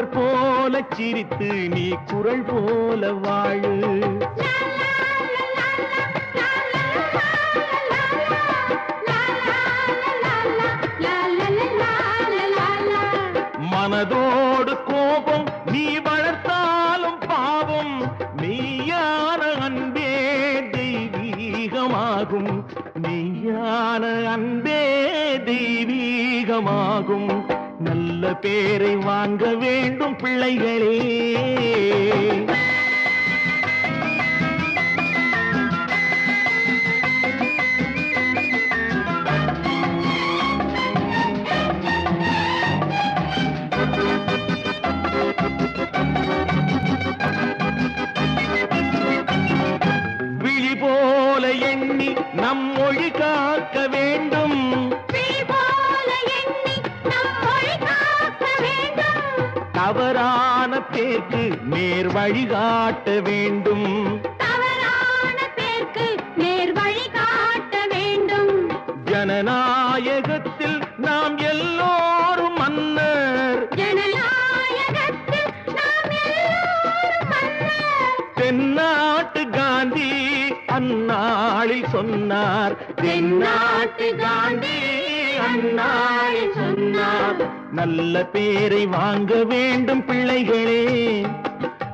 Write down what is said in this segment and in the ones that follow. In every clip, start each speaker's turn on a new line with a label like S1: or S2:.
S1: மலர் போல சிரித்து நீ குரல் போல வாழு. மனதோடு கோபம் நீ வளர்த்தாலும் பாவம் மெய்யான அன்பே தெய்வீகமாகும். மெய்யான அன்பே தெய்வீகமாகும். பேரை வாங்க வேண்டும் பிள்ளைகளே. விழி போல எண்ணி நம் மொழி நேர் வழிகாட்ட வேண்டும். ஜனநாயகத்தில் நாம் எல்லோரும் மன்னர். தென்னாட்டு காந்தி அந்நாளில் சொன்னார். தென்னாட்டு காந்தி அந்நாளில் சொன்னார். நல்ல பேரை வாங்க வேண்டும் பிள்ளைகளே.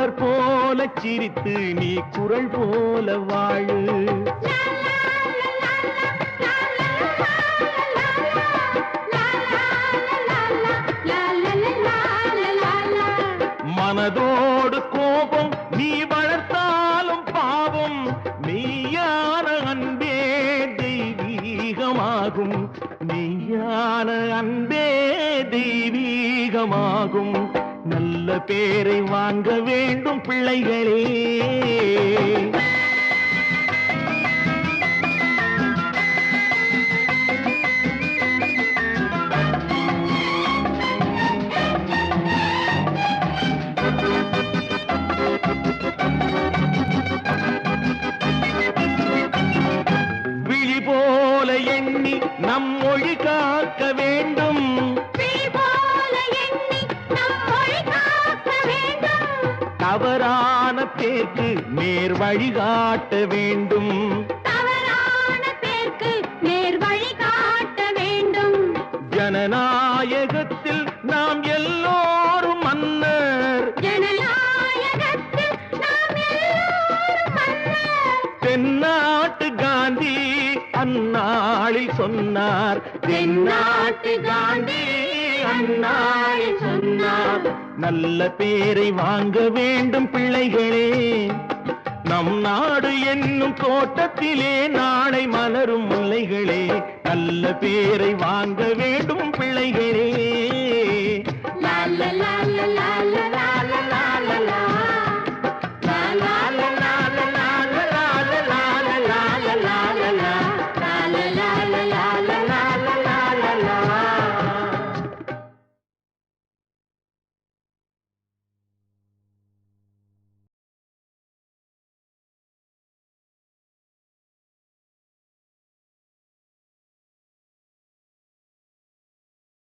S1: மலர் போல சிரித்து நீ குரல் போல வாழு. மனதோடு கோபம் நீ வளர்த்தாலும் பாவம் மெய்யான அன்பே தெய்வீகமாகும். மெய்யான அன்பே தெய்வீகமாகும். நல்ல பேரை வாங்க வேண்டும் பிள்ளைகளே. விழி போல எண்ணி நம் மொழி காக்க வேண்டும். தவறான பேருக்கு நேர் வழிகாட்ட வேண்டும். ஜனநாயகத்தில் நாம் எல்லோரும் மன்னர். தென்னாட்டு காந்தி அந்நாளில் சொன்னார். தென்னாட்டு காந்தி அந்நாளில் சொன்னார். நல்ல பேரை வாங்க வேண்டும் பிள்ளைகளே. நம் நாடு என்னும் தோட்டத்திலே நாளை மலரும் முல்லைகளே. நல்ல பேரை வாங்க வேண்டும் பிள்ளைகளே.